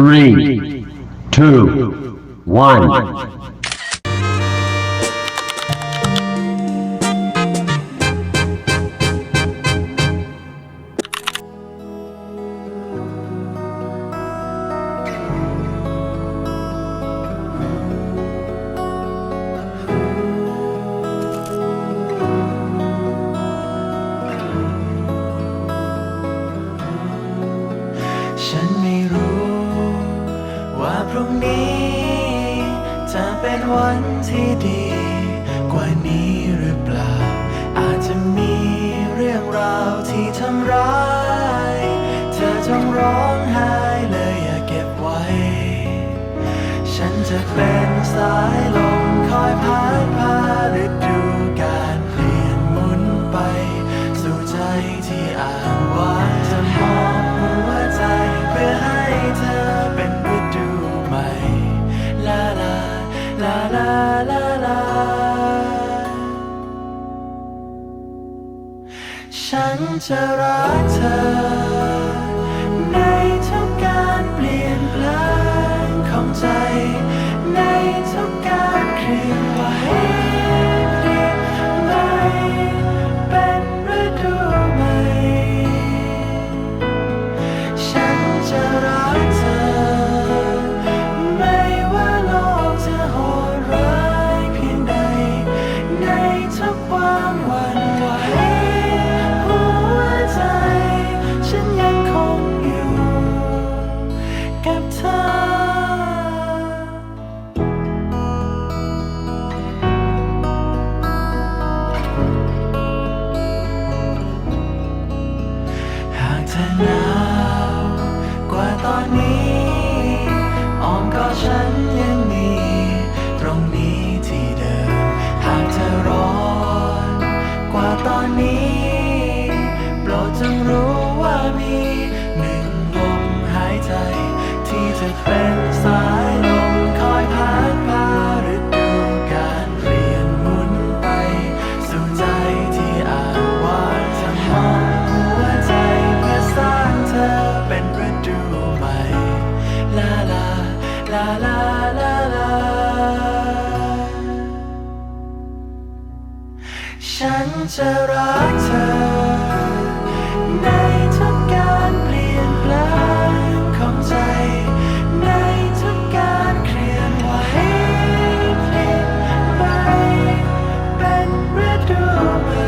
three, two, one. จะเป็นวันที่ดีกว่านี้หรือเปล่า อาจจะมีเรื่องราวที่ทำร้าย เธอจงร้องไห้เลยอย่าเก็บไว้ ฉันจะเป็นสายลม ฉันจะรักเธอ ในทุกการเปลี่ยนแปลงของใจ ในทุกการเคลื่อน หากเธอหนาวกว่าตอนนี้อ้อมกอดฉันยังมี ตรงนี้ที่เดิม หากเธอร้อนกว่าตอนนี้โปรดจงรู้ว่ามี หนึ่งลมหายใจที่จะ ฉันจะรักเธอ ในทุกการเปลี่ยนแปลงของใจ ในทุกการเคลื่อนไหวเปลี่ยนไปเป็นฤดูใหม่